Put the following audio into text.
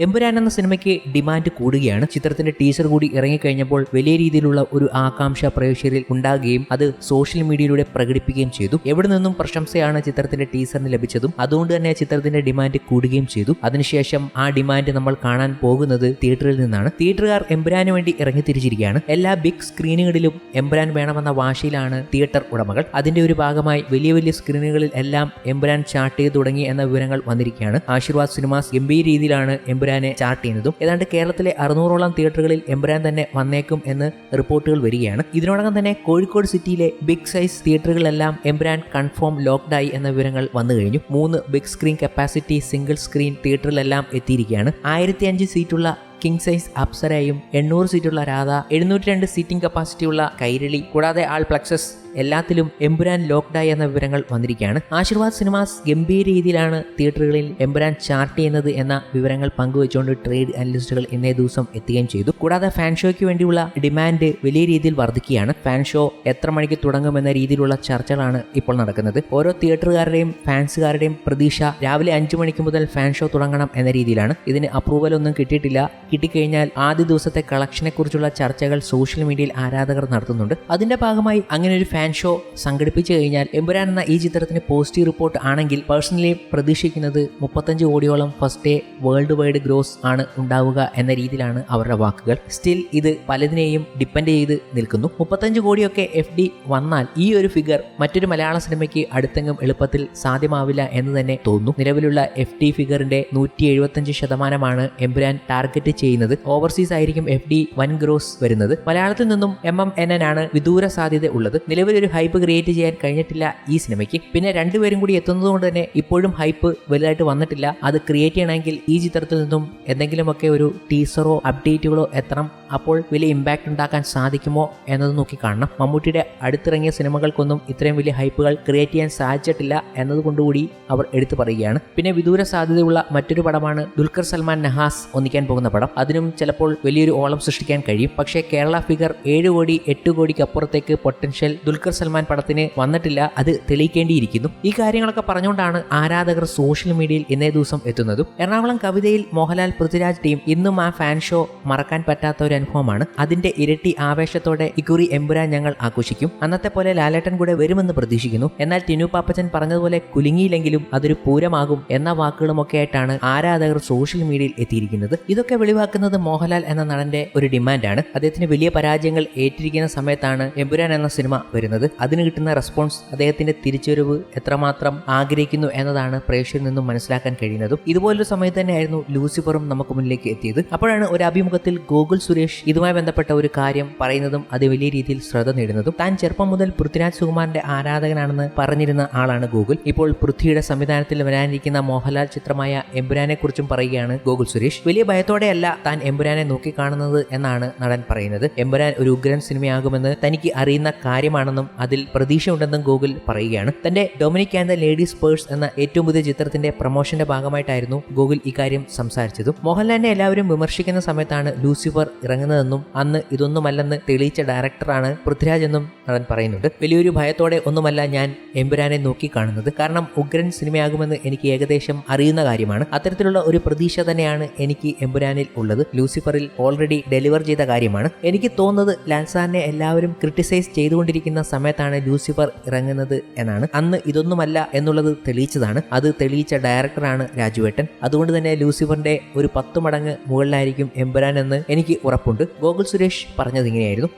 എമ്പുരാൻ എന്ന സിനിമയ്ക്ക് ഡിമാൻഡ് കൂടുകയാണ്. ചിത്രത്തിന്റെ ടീസർ കൂടി ഇറങ്ങിക്കഴിഞ്ഞപ്പോൾ വലിയ രീതിയിലുള്ള ഒരു ആകാംക്ഷ പ്രേക്ഷകരിൽ ഉണ്ടാകുകയും അത് സോഷ്യൽ മീഡിയയിലൂടെ പ്രകടിപ്പിക്കുകയും ചെയ്തു. എവിടെ നിന്നും പ്രശംസയാണ് ചിത്രത്തിന്റെ ടീസറിന് ലഭിച്ചതും അതുകൊണ്ട് തന്നെ ചിത്രത്തിന്റെ ഡിമാൻഡ് കൂടുകയും ചെയ്തു. അതിനുശേഷം ആ ഡിമാൻഡ് നമ്മൾ കാണാൻ പോകുന്നത് തിയേറ്ററിൽ നിന്നാണ്. തിയേറ്ററുകാർ എമ്പുരാന് വേണ്ടി ഇറങ്ങിത്തിരിച്ചിരിക്കുകയാണ്. എല്ലാ ബിഗ് സ്ക്രീനുകളിലും എമ്പുരാൻ വേണമെന്ന വാശിയിലാണ് തിയേറ്റർ ഉടമകൾ. അതിന്റെ ഒരു ഭാഗമായി വലിയ വലിയ സ്ക്രീനുകളിൽ എല്ലാം എമ്പുരാൻ ചാർട്ട് ചെയ്ത് തുടങ്ങി എന്ന വിവരങ്ങൾ വന്നിരിക്കുകയാണ്. ആശീർവാദ് സിനിമാസ് ഗംഭീര രീതിയിലാണ് എമ്പുരാനെ ചാർട്ട് ചെയ്യുന്നതും ഏതാണ്ട് കേരളത്തിലെ അറുന്നൂറോളം തിയേറ്ററുകളിൽ എമ്പുരാൻ തന്നെ വന്നേക്കും എന്ന് റിപ്പോർട്ടുകൾ വരികയാണ്. ഇതിനോടകം തന്നെ കോഴിക്കോട് സിറ്റിയിലെ ബിഗ് സൈസ് തിയേറ്ററുകളിലെല്ലാം എമ്പുരാൻ കൺഫേം ലോക്ക്ഡായി എന്ന വിവരങ്ങൾ വന്നു കഴിഞ്ഞു. മൂന്ന് big screen capacity single screen തിയേറ്ററിലെല്ലാം എത്തിയിരിക്കുകയാണ്. ആയിരത്തി അഞ്ച് സീറ്റുള്ള കിങ് സൈസ് അപ്സരയും എണ്ണൂറ് സീറ്റുള്ള രാധ എഴുന്നൂറ്റി രണ്ട് സീറ്റിംഗ് കപ്പാസിറ്റിയുള്ള കൈരളി കൂടാതെ ആൾ പ്ലക്സസ് എല്ലാത്തിലും എമ്പുരാൻ ലോക്ക്ഡായി എന്ന വിവരങ്ങൾ വന്നിരിക്കുകയാണ്. ആശീർവാദ് സിനിമാസ് ഗംഭീര രീതിയിലാണ് തിയേറ്ററുകളിൽ എമ്പുരാൻ ചാർട്ട് ചെയ്യുന്നത് എന്ന വിവരങ്ങൾ പങ്കുവച്ചുകൊണ്ട് ട്രേഡ് അനലിസ്റ്റുകൾ ഇന്നേ ദിവസം എത്തുകയും ചെയ്തു. കൂടാതെ ഫാൻ ഷോയ്ക്ക് വേണ്ടിയുള്ള ഡിമാൻഡ് വലിയ രീതിയിൽ വർദ്ധിക്കുകയാണ്. ഫാൻ ഷോ എത്ര മണിക്ക് തുടങ്ങുമെന്ന രീതിയിലുള്ള ചർച്ചകളാണ് ഇപ്പോൾ നടക്കുന്നത്. ഓരോ തിയേറ്ററുകാരുടെയും ഫാൻസുകാരുടെയും പ്രതീക്ഷ രാവിലെ അഞ്ചു മണിക്ക് മുതൽ ഫാൻ ഷോ തുടങ്ങണം എന്ന രീതിയിലാണ്. ഇതിന് അപ്രൂവൽ ഒന്നും കിട്ടിയിട്ടില്ല. കിട്ടിക്കഴിഞ്ഞാൽ ആദ്യ ദിവസത്തെ കളക്ഷനെ കുറിച്ചുള്ള ചർച്ചകൾ സോഷ്യൽ മീഡിയയിൽ ആരാധകർ നടത്തുന്നുണ്ട്. അതിന്റെ ഭാഗമായി അങ്ങനെ ഒരു ഫാൻ ഷോ സംഘടിപ്പിച്ചു കഴിഞ്ഞാൽ എമ്പുരാൻ എന്ന ഈ ചിത്രത്തിന് പോസിറ്റീവ് റിപ്പോർട്ട് ആണെങ്കിൽ പേഴ്സണലി പ്രതീക്ഷിക്കുന്നത് മുപ്പത്തഞ്ച് കോടിയോളം first day world wide gross ആണ് ഉണ്ടാവുക എന്ന രീതിയിലാണ് അവരുടെ വാക്കുകൾ. സ്റ്റിൽ ഇത് പലതിനെയും ഡിപ്പെൻഡ് ചെയ്ത് നിൽക്കുന്നു. മുപ്പത്തഞ്ച് കോടിയൊക്കെ എഫ് ഡി വന്നാൽ ഈ ഒരു ഫിഗർ മറ്റൊരു മലയാള സിനിമയ്ക്ക് അടുത്തെങ്കിലും എളുപ്പത്തിൽ സാധ്യമാവില്ല എന്ന് തന്നെ തോന്നുന്നു. നിലവിലുള്ള എഫ് ഡി ഫിഗറിന്റെ നൂറ്റി എഴുപത്തഞ്ച് ശതമാനമാണ് എമ്പുരാൻ ടാർഗറ്റ് ചെയ്യുന്നത്. ഓവർസീസ് ആയിരിക്കും എഫ് ഡി വൻ ഗ്രോസ് വരുന്നത്. മലയാളത്തിൽ നിന്നും എം എം എൻ എൻ ആണ് വിദൂര സാധ്യത ഉള്ളത്. നിലവിലൊരു ഹൈപ്പ് ക്രിയേറ്റ് ചെയ്യാൻ കഴിഞ്ഞിട്ടില്ല ഈ സിനിമയ്ക്ക്. പിന്നെ രണ്ടുപേരും കൂടി എത്തുന്നതുകൊണ്ട് തന്നെ ഇപ്പോഴും ഹൈപ്പ് വലുതായിട്ട് വന്നിട്ടില്ല. അത് ക്രിയേറ്റ് ചെയ്യണമെങ്കിൽ ഈ ചിത്രത്തിൽ നിന്നും എന്തെങ്കിലുമൊക്കെ ഒരു ടീസറോ അപ്ഡേറ്റുകളോ എത്തണം. അപ്പോൾ വലിയ ഇമ്പാക്റ്റ് ഉണ്ടാക്കാൻ സാധിക്കുമോ എന്നത് നോക്കി കാണണം. മമ്മൂട്ടിയുടെ അടുത്തിറങ്ങിയ സിനിമകൾക്കൊന്നും ഇത്രയും വലിയ ഹൈപ്പുകൾ ക്രിയേറ്റ് ചെയ്യാൻ സാധിച്ചിട്ടില്ല എന്നതുകൊണ്ടുകൂടി അവർ എടുത്തു പറയുകയാണ്. പിന്നെ വിദൂര സാധ്യതയുള്ള മറ്റൊരു പടമാണ് ദുൽഖർ സൽമാൻ നഹാസ് ഒന്നിക്കാൻ പോകുന്ന പടം. അതിനും ചിലപ്പോൾ വലിയൊരു ഓളം സൃഷ്ടിക്കാൻ കഴിയും. പക്ഷേ കേരള ഫിഗർ ഏഴ് കോടി എട്ട് കോടിക്ക് അപ്പുറത്തേക്ക് പൊട്ടൻഷ്യൽ ദുൽഖർ സൽമാൻ പടത്തിന് വന്നിട്ടില്ല. അത് തെളിയിക്കേണ്ടിയിരിക്കുന്നു. ഈ കാര്യങ്ങളൊക്കെ പറഞ്ഞുകൊണ്ടാണ് ആരാധകർ സോഷ്യൽ മീഡിയയിൽ ഇന്നേ ദിവസം എത്തുന്നതും. എറണാകുളം കവിതയിൽ മോഹൻലാൽ പൃഥ്വിരാജ് ടീം ഇന്നും ആ ഫാൻ ഷോ മറക്കാൻ പറ്റാത്ത ഒരു അനുഭവമാണ്. അതിന്റെ ഇരട്ടി ആവേശത്തോടെ ഇക്കുറി എമ്പുരാൻ ഞങ്ങൾ ആഘോഷിക്കും. അന്നത്തെ പോലെ ലാലേട്ടൻ കൂടെ വരുമെന്ന് പ്രതീക്ഷിക്കുന്നു. എന്നാൽ ടിനു പാപ്പച്ചൻ പറഞ്ഞതുപോലെ കുലുങ്ങിയില്ലെങ്കിലും അതൊരു പൂരമാകും എന്ന വാക്കുകളുമൊക്കെ ആയിട്ടാണ് ആരാധകർ സോഷ്യൽ മീഡിയയിൽ എത്തിയിരിക്കുന്നത്. ഇതൊക്കെ വെളിവാക്കുന്നത് മോഹൻലാൽ എന്ന നടന്റെ ഒരു ഡിമാൻഡാണ്. അദ്ദേഹത്തിന് വലിയ പരാജയങ്ങൾ ഏറ്റിരിക്കുന്ന സമയത്താണ് എമ്പുരാൻ എന്ന സിനിമ വരുന്നത്. അതിന് കിട്ടുന്ന റെസ്പോൺസ് അദ്ദേഹത്തിന്റെ തിരിച്ചുവരവ് എത്രമാത്രം ആഗ്രഹിക്കുന്നു എന്നതാണ് പ്രേക്ഷകരിൽ നിന്നും മനസ്സിലാക്കാൻ കഴിയുന്നതും. ഇതുപോലൊരു സമയത്ത് തന്നെയായിരുന്നു ലൂസിഫറും നമുക്ക് മുന്നിലേക്ക് എത്തിയത്. അപ്പോഴാണ് ഒരു അഭിമുഖത്തിൽ ഗോകുൽ സുരേഷ് ഇതുമായി ബന്ധപ്പെട്ട ഒരു കാര്യം പറയുന്നതും അത് വലിയ രീതിയിൽ ശ്രദ്ധ നേടുന്നതും. താൻ ചെറുപ്പം മുതൽ പൃഥ്വിരാജ് സുകുമാറിന്റെ ആരാധകനാണെന്ന് പറഞ്ഞിരുന്ന ആളാണ് ഗോകുൽ. ഇപ്പോൾ പൃഥ്വിയുടെ സംവിധാനത്തിൽ വരാനിരിക്കുന്ന മോഹൻലാൽ ചിത്രമായ എമ്പുരാനെ കുറിച്ചും പറയുകയാണ് ഗോകുൽ സുരേഷ്. വലിയ ഭയത്തോടെയല്ല താൻ എമ്പുരാനെ നോക്കിക്കാണുന്നത് എന്നാണ് നടൻ പറയുന്നത്. എമ്പുരാൻ ഒരു ഉഗ്രൻ സിനിമയാകുമെന്ന് തനിക്ക് അറിയുന്ന കാര്യമാണെന്നും അതിൽ പ്രതീക്ഷയുണ്ടെന്നും ഗോകുൽ പറയുകയാണ്. തന്റെ Dominic and the ladies purse എന്ന ഏറ്റവും പുതിയ ചിത്രത്തിന്റെ പ്രൊമോഷന്റെ ഭാഗമായിട്ടായിരുന്നു ഗോകുൽ ഇക്കാര്യം സംസാരിച്ചതും. മോഹൻലാലിനെ എല്ലാവരും വിമർശിക്കുന്ന സമയത്താണ് ലൂസിഫർ ഇറങ്ങുന്നതെന്നും അന്ന് ഇതൊന്നുമല്ലെന്ന് തെളിയിച്ച ഡയറക്ടറാണ് പൃഥ്വിരാജ് എന്നും നടൻ പറയുന്നുണ്ട്. വലിയൊരു ഭയത്തോടെ ഒന്നുമല്ല ഞാൻ എമ്പുരാനെ നോക്കിക്കാണുന്നത്. കാരണം ഉഗ്രൻ സിനിമയാകുമെന്ന് എനിക്ക് ഏകദേശം അറിയുന്ന കാര്യമാണ്. അത്തരത്തിലുള്ള ഒരു പ്രതീക്ഷ തന്നെയാണ് എനിക്ക് എമ്പുരാനിൽ ഉള്ളത് ലൂസിഫറിൽ ഓൾറെഡി ഡെലിവർ ചെയ്ത കാര്യമാണ്. എനിക്ക് തോന്നുന്നത് ലാൻസാറിനെ എല്ലാവരും ക്രിട്ടിസൈസ് ചെയ്തുകൊണ്ടിരിക്കുന്ന സമയത്താണ് ലൂസിഫർ ഇറങ്ങുന്നത് എന്നാണ്. അന്ന് ഇതൊന്നുമല്ല എന്നുള്ളത് തെളിയിച്ചതാണ്. അത് തെളിയിച്ച ഡയറക്ടറാണ് രാജുവേട്ടൻ. അതുകൊണ്ട് തന്നെ ലൂസിഫറിന്റെ ഒരു പത്ത് മടങ്ങ് മുകളിലായിരിക്കും എമ്പുരാൻ എന്ന് എനിക്ക് ഉറപ്പുണ്ട്. ഗോകുൽ സുരേഷ് പറഞ്ഞത് ഇങ്ങനെയായിരുന്നു.